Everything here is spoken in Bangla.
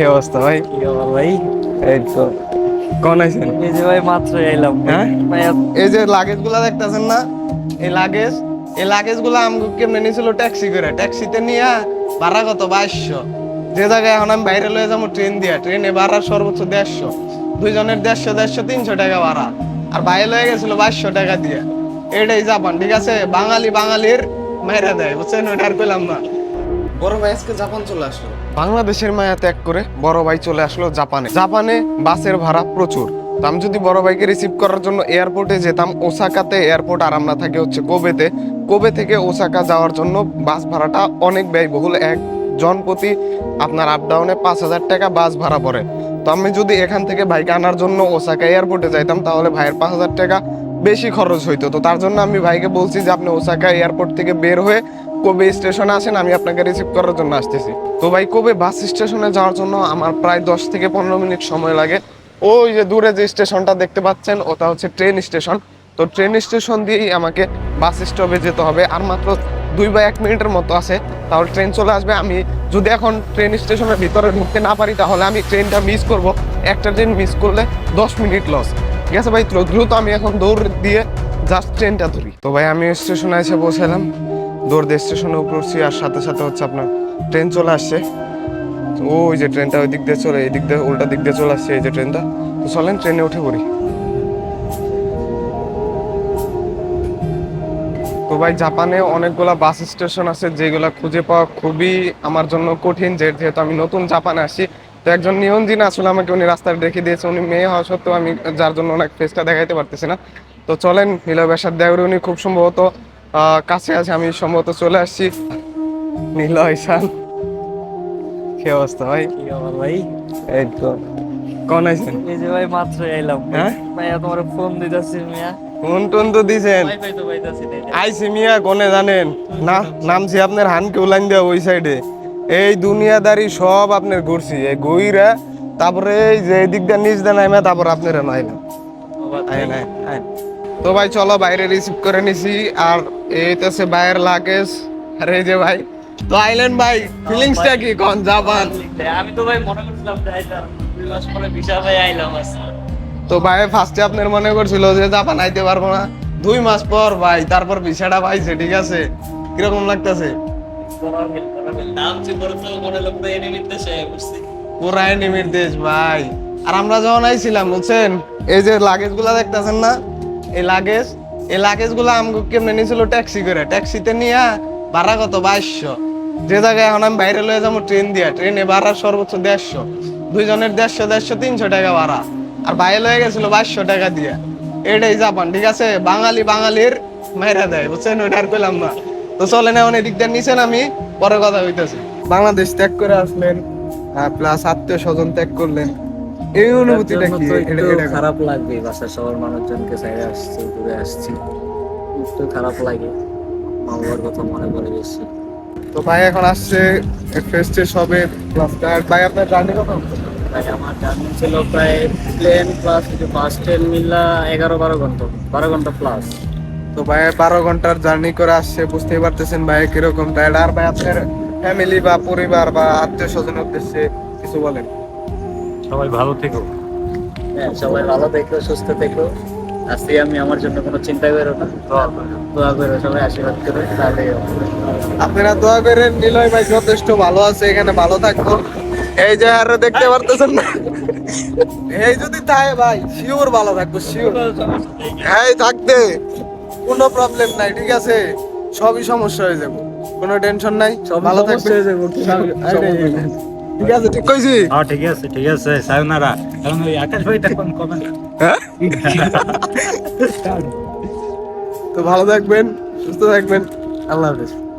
কি অবস্থা ভাই? কি ভাই? এই তো। কোন আছেন এই যে ভাই মাত্র এলাম হ্যাঁ? এই যে লাগেজগুলা দেখতেছেন না? এই লাগেজ এই লাগেজগুলা আমাকে কেমনে নিয়েছিল ট্যাক্সি করে? ট্যাক্সিতে নিয়ে ভাড়া কত? বাইশশো। যে জায়গায় এখন আমি বাইরে লয়ে যাব ট্রেন দিয়া। ট্রেনে ভাড়া সর্বোচ্চ দেড়শো। দুইজনের দেড়শো দেড়শো তিনশো টাকা ভাড়া। আর বাইরে লয়ে গেছিল বাইশশো টাকা দিয়ে। এটাই জাপান ঠিক আছে? বাঙালি বাঙালির মাইরা দেয় বুঝছেন? ওটা আর পেলাম না। বড় ভাই আজকে জাপান চলে আসলো। বাংলাদেশের মায়া ত্যাগ করে বড় ভাই চলে আসলো জাপানে। জাপানে বাসের ভাড়া প্রচুর। তো আমি যদি বড় ভাইকে রিসিভ করার জন্য এয়ারপোর্টে যেতাম, ওসাকাতে এয়ারপোর্ট আর আমরা থাকি হচ্ছে কোবেতে। কোবে থেকে ওসাকা যাওয়ার জন্য বাস ভাড়াটা অনেক ব্যয়বহুল। এক জন প্রতি আপনার আপ ডাউনে পাঁচ হাজার টাকা বাস ভাড়া পড়ে। তো আমি যদি এখান থেকে ভাইকে আনার জন্য ওসাকা এয়ারপোর্টে যাইতাম, তাহলে ভাইয়ের পাঁচ হাজার টাকা বেশি খরচ হইতো। তো তার জন্য আমি ভাইকে বলছি যে, আপনি ওসাকা এয়ারপোর্ট থেকে বের হয়ে কোবে স্টেশনে আসেন, আমি আপনাকে রিসিভ করার জন্য আসতেছি। তো ভাই, কবে বাস স্টেশনে যাওয়ার জন্য আমার প্রায় দশ থেকে পনেরো মিনিট সময় লাগে। ওই যে দূরে যে স্টেশনটা দেখতে পাচ্ছেন, ওটা হচ্ছে ট্রেন স্টেশন তো ট্রেন স্টেশন দিয়েই আমাকে বাস স্টপে যেতে হবে। আর মাত্র দুই বা এক মিনিটের মতো আছে। তাহলে ট্রেন চলে আসবে। আমি যদি এখন ট্রেন স্টেশনের ভিতরে ঢুকতে না পারি, তাহলে আমি ট্রেনটা মিস করব। একটা ট্রেন মিস করলে দশ মিনিট লস ঠিক আছে ভাই? দ্রুত আমি এখন দৌড় দিয়ে জাস্ট ট্রেনটা ধরি। তো ভাই, আমি স্টেশনে এসে বসেলাম দৌড় দিয়ে স্টেশনে উপরছি আর সাথে সাথে হচ্ছে আপনার ট্রেন চলে আসছে। তো ওই যে ট্রেনটা ওই দিক দিয়ে চলে, এই দিক দিয়ে উল্টা দিক দিয়ে চলে আসছে এই যে ট্রেনটা। তো চলেন, ট্রেনে উঠে পড়ি। তো ভাই, জাপানে অনেকগুলা বাস স্টেশন আছে, যেগুলা খুঁজে পাওয়া খুবই আমার জন্য কঠিন যেহেতু আমি নতুন জাপানে আসি। তো একজন নিয়ন্ত্রণ আসলে আমাকে উনি রাস্তায় দেখে দিয়েছে, উনি মেয়ে হওয়া সত্ত্বেও আমি যার জন্য ওনাকে ফেসটা দেখাইতে পারতেছি না। তো চলেন, নীলয় বেশার দেওয়ার উনি খুব সম্ভবত কাছে আছে আমি সম্ভবত চলে আসছি। নীলয় সান কি অবস্থা ভাই? কি খবর ভাই? এই তো। কোন আছেন এই যে ভাই মাত্র এলাম হ্যাঁ? ভাই তোমার ফোন দিতেছি মিয়া। ফোন টোন তো দিছেন আইসি মিয়া কোনে জানেন? না নামছি আপনার হানকে উলাইন দেওয়া ওই সাইডে। এই দুনিয়াদারি সব আপনার ঘুরছি। এই গইরা তারপরে এই যে এদিক দিয়ে নিচ দিয়ে নাইমা তারপর আপনারা নাইলাম। তো ভাই চলো বাইরে রিসিভ করে নিছি। আর এইতেছে বাইরের লাগেজ। আর যে ভাই তো আইলেন ভাই ফিলিংসটা কি কোন জাপান? আমি তো ভাই মনে করছিলাম যে আইতাম দুই মাস পরে ভিসা ভাই আইলাম তো ভাই ফার্স্টে আপনার মনে করছিল যে জাপান আইতে পারব না। দুই মাস পর ভাই তারপর ভিসাটা পাইছে ঠিক আছে? কীরকম লাগতেছে? পুরা এনিমির দেশ ভাই। আর আমরা যখন আইছিলাম বুঝছেন? এই যে লাগেজগুলা দেখতেছেন না? এই লাগেজ এই লাগেজগুলা আমাকে কেমনে নিয়েছিল ট্যাক্সি করে? ট্যাক্সিতে নিয়ে ভাড়া কত? বাইশশো। যে জায়গায় এখন আমি বাইরে লয়ে যাব ট্রেন দিয়া। ট্রেনে ভাড়া সর্বোচ্চ দেড়শো। দুইজনের দেড়শো দেড়শো, তিনশো টাকা ভাড়া। আর বাইরে লয়ে গেছিল বাইশশো টাকা দিয়ে। এটাই জাপান, ঠিক আছে? বাঙালি বাঙালির মাইরা দেয়, বুঝছেন? ওইটা আর পেলাম না। তো চলেন এখন এদিক দিয়ে নিছেন আমি পরে কথা হইতেছি বাংলাদেশ ত্যাগ করে আসলেন প্লাস আত্মীয় স্বজন ত্যাগ করলেন। এই অনুভূতিটা কি? এটা- খারাপ লাগবে বাসার সবার মানুষজনকে ছেড়ে আসছে ঘুরে আসছি। একটু খারাপ লাগে মা বাবার কথা মনে পড়ে বেশি তো ভাই এখন আসছে ফেস্টে সবে প্লাস ভাই আপনার জার্নি কত ভাই আমার জার্নি ছিল প্রায় প্লেন প্লাস বাস ট্রেন মিল্লা এগারো বারো ঘণ্টা বারো ঘণ্টা প্লাস তো ভাই বারো ঘণ্টার জার্নি করে আসছে বুঝতেই পারতেছেন ভাই কীরকম। টায়ার্ড আর ভাই আপনার ফ্যামিলি বা পরিবার বা আত্মীয় স্বজনের উদ্দেশ্যে কিছু বলেন। সবাই ভালো থেকো। হ্যাঁ সবাই ভালো থেকো সুস্থ থেকো। আজকে আমি আমার জন্য কোনো চিন্তা করো না। দোয়া করো। সবাই আশীর্বাদ করো তাহলে আপনারা দোয়া করেন নিলয় ভাই যথেষ্ট ভালো আছে এখানে ভালো থাকব। এই যে আর দেখতে পারতেছেন না। এই যদি তাই ভাই শিওর ভালো থাকব শিওর এই থাকতে কোনো প্রবলেম নাই ঠিক আছে? সবই সমস্যা হয়ে যাবে কোনো টেনশন নাই ভালো থাকবে ঠিক আছে ঠিক কইছি। হ্যাঁ ঠিক আছে ঠিক আছে সায়নারা কারণ ওই আকাশ ভাই তখন কবে? হ্যাঁ? তো ভালো থাকবেন সুস্থ থাকবেন। আল্লাহ হাফেজ।